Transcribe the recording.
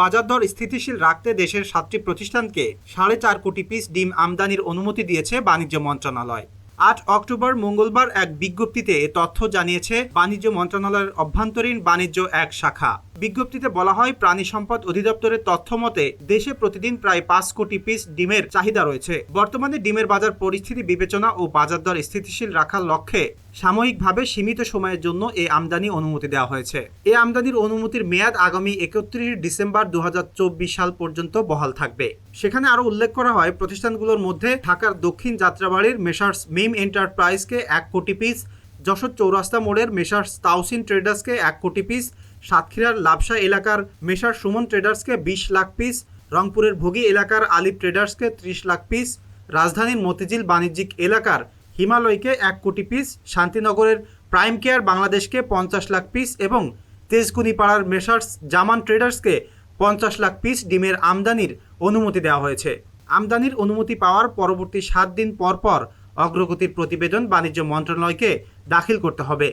বাজার দর স্থিতিশীল রাখতে দেশের সাতটি প্রতিষ্ঠানকে সাড়ে চার কোটি পিস ডিম আমদানির অনুমতি দিয়েছে বাণিজ্য মন্ত্রণালয়। আট অক্টোবর মঙ্গলবার এক বিজ্ঞপ্তিতে তথ্য জানিয়েছে বাণিজ্য মন্ত্রণালয়ের অভ্যন্তরীণ বাণিজ্য এক শাখা। বিজ্ঞপ্তিতে বলা হয়, প্রাণী সম্পদ অধিদপ্তরের তথ্য মতে দেশে প্রতিদিন প্রায় পাঁচ কোটি পিস ডিমের চাহিদা রয়েছে। বর্তমানে ডিমের বাজার পরিস্থিতি বিবেচনা ও বাজার দর স্থিতিশীল রাখার লক্ষ্যে সাময়িকভাবে সীমিত সময়ের জন্য এই আমদানি অনুমতি দেওয়া হয়েছে। এই আমদানির অনুমতির মেয়াদ আগামী একত্রিশ ডিসেম্বর দু হাজার চব্বিশ সাল পর্যন্ত বহাল থাকবে। সেখানে আরও উল্লেখ করা হয়, প্রতিষ্ঠানগুলোর মধ্যে ঢাকার দক্ষিণ যাত্রাবাড়ির মেসার্স মিম এন্টারপ্রাইজকে এক কোটি পিস যশোর চৌরাস্তা মোড়ের মেসার্স তাউসিন ট্রেডার্সকে এক কোটি পিস সাতক্ষীরার লাভসা এলাকার মেসার সুমন ট্রেডার্সকে বিশ লাখ পিস রংপুরের ভোগী এলাকার আলিপ ট্রেডার্সকে ত্রিশ লাখ পিস রাজধানীর মতিঝিল বাণিজ্যিক এলাকার হিমালয়কে এক কোটি পিস শান্তিনগরের প্রাইম কেয়ার বাংলাদেশকে পঞ্চাশ লাখ পিস এবং তেজকুনিপাড়ার মেসার্স জামান ট্রেডার্সকে পঞ্চাশ লাখ পিস ডিমের আমদানির অনুমতি দেওয়া হয়েছে। আমদানির অনুমতি পাওয়ার পরবর্তী সাত দিন পর পর অগ্রগতির প্রতিবেদন বাণিজ্য মন্ত্রণালয়কে দাখিল করতে হবে।